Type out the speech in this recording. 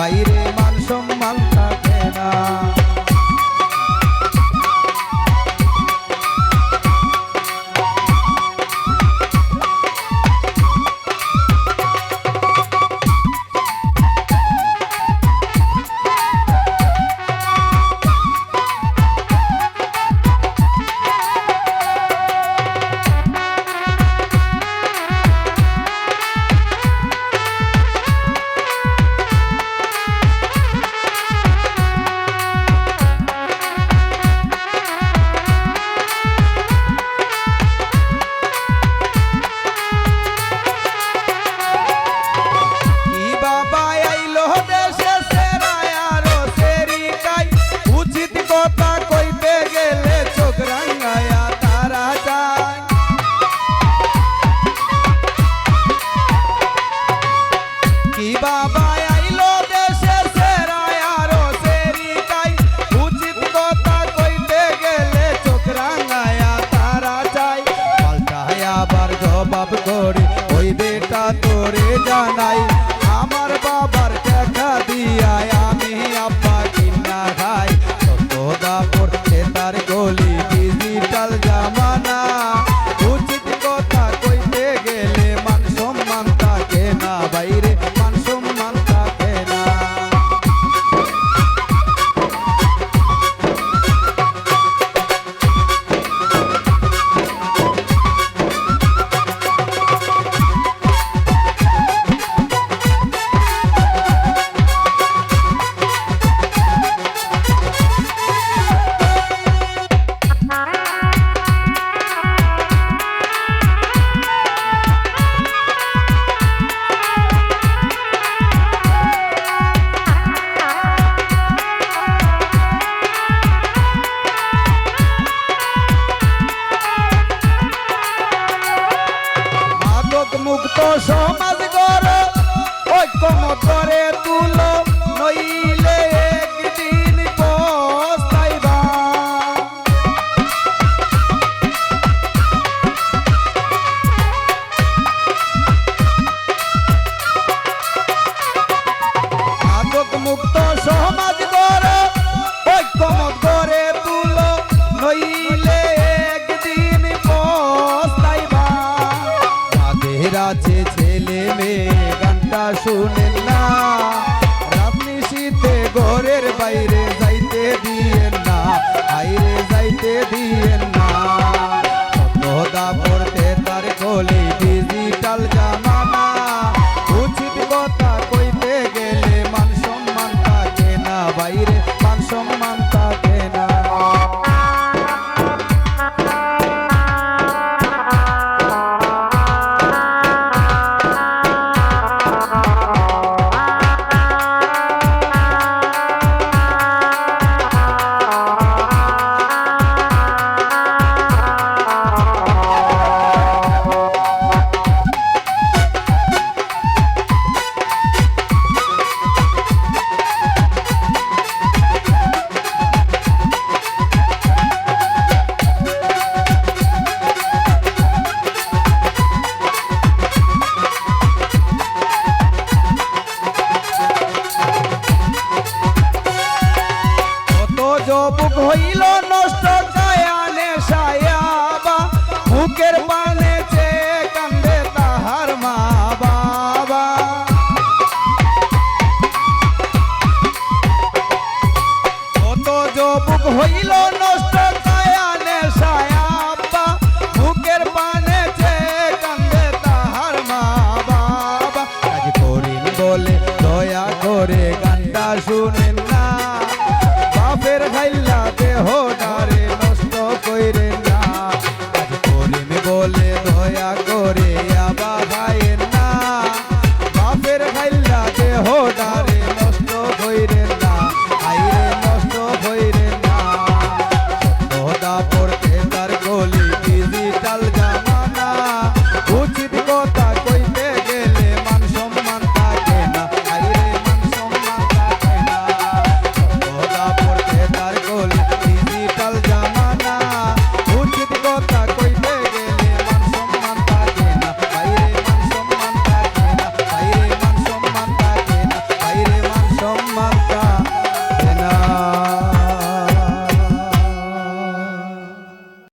Paire করে জানাই আমার বাবার টাকা দিয়ায় মুক্ত সমাজ গর ঐক্যমতরে তুলো নইলে একদিন পস্তাইবা। আদক মুক্ত সমাজ ছেলে মেয়ে গানটা শুনেন না। আপনি শীতে ঘরের বাইরে যাইতে দিয়েন না বাইরে যাইতে দিয়েন না। তবু হইল নষ্ট গায়ানে সায়